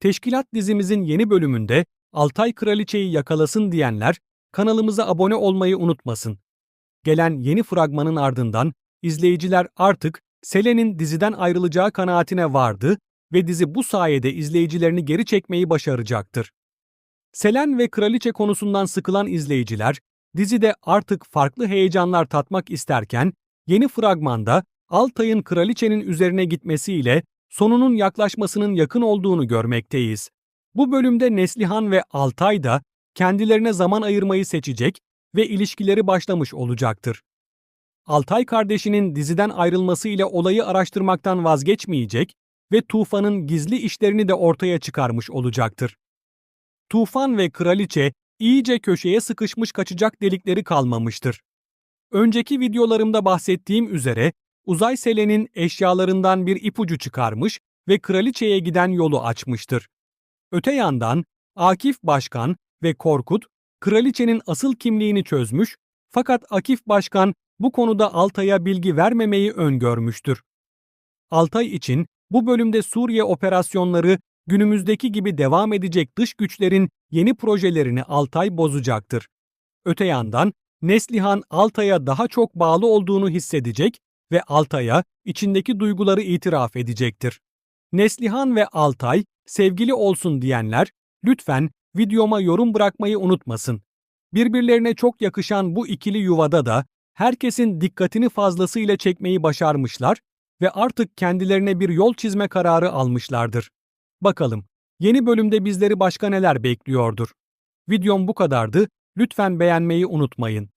Teşkilat dizimizin yeni bölümünde Altay Kraliçeyi yakalasın diyenler kanalımıza abone olmayı unutmasın. Gelen yeni fragmanın ardından izleyiciler artık Selen'in diziden ayrılacağı kanaatine vardı ve dizi bu sayede izleyicilerini geri çekmeyi başaracaktır. Selen ve kraliçe konusundan sıkılan izleyiciler dizide artık farklı heyecanlar tatmak isterken yeni fragmanda Altay'ın kraliçenin üzerine gitmesiyle sonunun yaklaşmasının yakın olduğunu görmekteyiz. Bu bölümde Neslihan ve Altay da kendilerine zaman ayırmayı seçecek ve ilişkileri başlamış olacaktır. Altay kardeşinin diziden ayrılması ile olayı araştırmaktan vazgeçmeyecek ve Tufan'ın gizli işlerini de ortaya çıkarmış olacaktır. Tufan ve kraliçe iyice köşeye sıkışmış kaçacak delikleri kalmamıştır. Önceki videolarımda bahsettiğim üzere Uzay Selen'in eşyalarından bir ipucu çıkarmış ve kraliçeye giden yolu açmıştır. Öte yandan Akif Başkan ve Korkut kraliçenin asıl kimliğini çözmüş fakat Akif Başkan bu konuda Altay'a bilgi vermemeyi öngörmüştür. Altay için bu bölümde Suriye operasyonları günümüzdeki gibi devam edecek dış güçlerin yeni projelerini Altay bozacaktır. Öte yandan Neslihan Altay'a daha çok bağlı olduğunu hissedecek ve Altay'a içindeki duyguları itiraf edecektir. Neslihan ve Altay sevgili olsun diyenler lütfen videoma yorum bırakmayı unutmasın. Birbirlerine çok yakışan bu ikili yuvada da herkesin dikkatini fazlasıyla çekmeyi başarmışlar ve artık kendilerine bir yol çizme kararı almışlardır. Bakalım yeni bölümde bizleri başka neler bekliyordur. Videom bu kadardı. Lütfen beğenmeyi unutmayın.